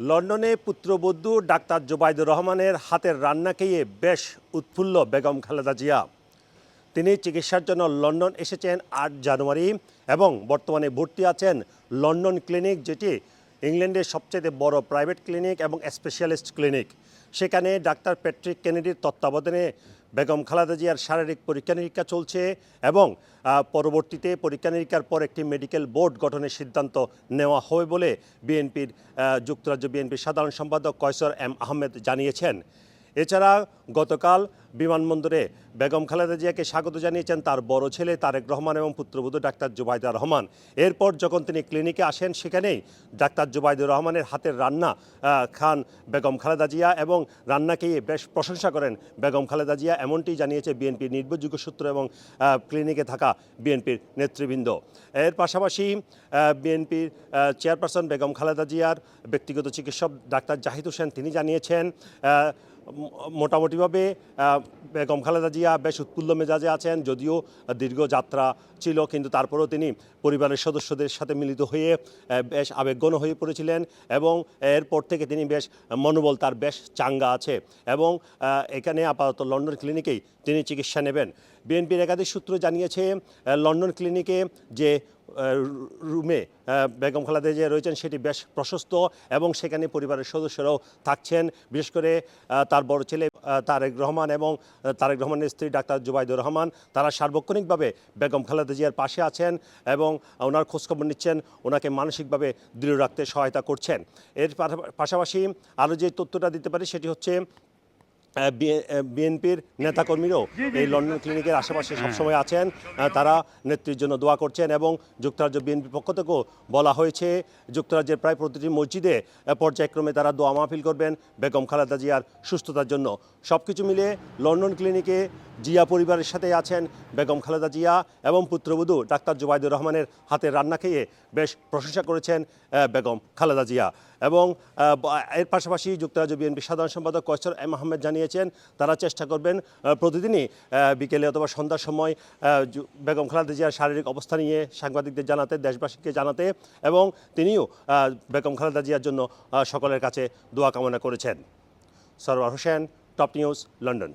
লন্ডনে পুত্রবধূ ডাক্তার জোবাইদুর রহমানের হাতের রান্না খেয়ে বেশ উৎফুল্ল বেগম খালেদা জিয়া। তিনি চিকিৎসার জন্য লন্ডন এসেছেন আট জানুয়ারি এবং বর্তমানে ভর্তি আছেন লন্ডন ক্লিনিক যেটি ইংল্যান্ডের সবচেয়ে বড় প্রাইভেট ক্লিনিক এবং স্পেশালিস্ট ক্লিনিক। সেখানে ডাক্তার প্যাট্রিক কেনেডির তত্ত্বাবধানে বেগম খালেদা জিয়ার শারীরিক পরীক্ষা নিরীক্ষা চলছে এবং পরবর্তীতে পরীক্ষা নিরীক্ষার পর একটি মেডিকেল বোর্ড গঠনের সিদ্ধান্ত নেওয়া হবে বলে বিএনপির যুক্তরাজ্য বিএনপির সাধারণ সম্পাদক কয়সর এম আহমেদ জানিয়েছেন। এছাড়া গতকাল বিমানবন্দরে বেগম খালেদা জিয়াকে স্বাগত জানিয়েছেন তার বড় ছেলে তারেক রহমান এবং পুত্রবধূ ডাক্তার জুবাইদা রহমান। এরপর যখন তিনি ক্লিনিকে আসেন, সেখানেই ডাক্তার জুবাইদুর রহমানের হাতের রান্না খান বেগম খালেদা জিয়া এবং রান্নাকে বেশ প্রশংসা করেন বেগম খালেদা জিয়া এমনটি জানিয়েছে বিএনপির নির্ভরযোগ্য সূত্র এবং ক্লিনিকে থাকা বিএনপির নেতৃবৃন্দ। এর পাশাপাশি বিএনপির চেয়ারপারসন বেগম খালেদা জিয়ার ব্যক্তিগত চিকিৎসক ডাক্তার জাহিদ হোসেন, তিনি জানিয়েছেন মোটামুটিভাবে বেগম খালেদা জিয়া বেশ উৎফুল্ল মেজাজে আছেন, যদিও দীর্ঘ যাত্রা ছিল, কিন্তু তারপরেও তিনি পরিবারের সদস্যদের সাথে মিলিত হয়ে বেশ আবেগঘন হয়ে পড়েছিলেন এবং এরপর থেকে তিনি বেশ মনোবল তার বেশ চাঙ্গা আছে এবং এখানে আপাতত লন্ডন ক্লিনিকেই তিনি চিকিৎসা নেবেন। বিএনপির একাধিক সূত্র জানিয়েছে লন্ডন ক্লিনিকে যে রুমে বেগম খালেদা জিয়া রয়েছেন, সেটি বেশ প্রশস্ত এবং সেখানে পরিবারের সদস্যরাও থাকছেন। বিশেষ করে তার বড় ছেলে তারেক রহমান এবং তারেক রহমানের স্ত্রী ডাক্তার জুবাইদুর রহমান, তারা সার্বক্ষণিকভাবে বেগম খালেদা জিয়ার পাশে আছেন এবং ওনার খোঁজখবর নিচ্ছেন। ওনাকে মানসিকভাবে দৃঢ় রাখতে সহায়তা করছেন। এর পাশা- পাশাপাশি আরও যে তথ্যটা দিতে পারি, সেটি হচ্ছে বিএনপির নেতাকর্মীরাও এই লন্ডন ক্লিনিকের আশেপাশে সবসময় আছেন। তারা নেত্রীর জন্য দোয়া করছেন এবং যুক্তরাজ্য বিএনপির পক্ষ থেকেও বলা হয়েছে যুক্তরাজ্যের প্রায় প্রতিটি মসজিদে পর্যায়ক্রমে তারা দোয়া মাহফিল করবেন বেগম খালেদা জিয়ার সুস্থতার জন্য। সব কিছু মিলে লন্ডন ক্লিনিকে জিয়া পরিবারের সাথে আছেন বেগম খালেদা জিয়া এবং পুত্রবধূ ডাক্তার জুবাইদুর রহমানের হাতে রান্না খেয়ে বেশ প্রশংসা করেছেন বেগম খালেদা জিয়া। এবং এর পাশাপাশি যুক্তরাজ্য বিএনপি সাধারণ সম্পাদক কয়সর এম আহমেদ জানিয়েছেন, তারা চেষ্টা করবেন প্রতিদিনই বিকেলে অথবা সন্ধ্যার সময় বেগম খালেদা জিয়ার শারীরিক অবস্থা নিয়ে সাংবাদিকদের জানাতে, দেশবাসীকে জানাতে এবং তিনিও বেগম খালেদা জিয়ার জন্য সকলের কাছে দোয়া কামনা করেছেন। Sarwar Hossain, top news, London.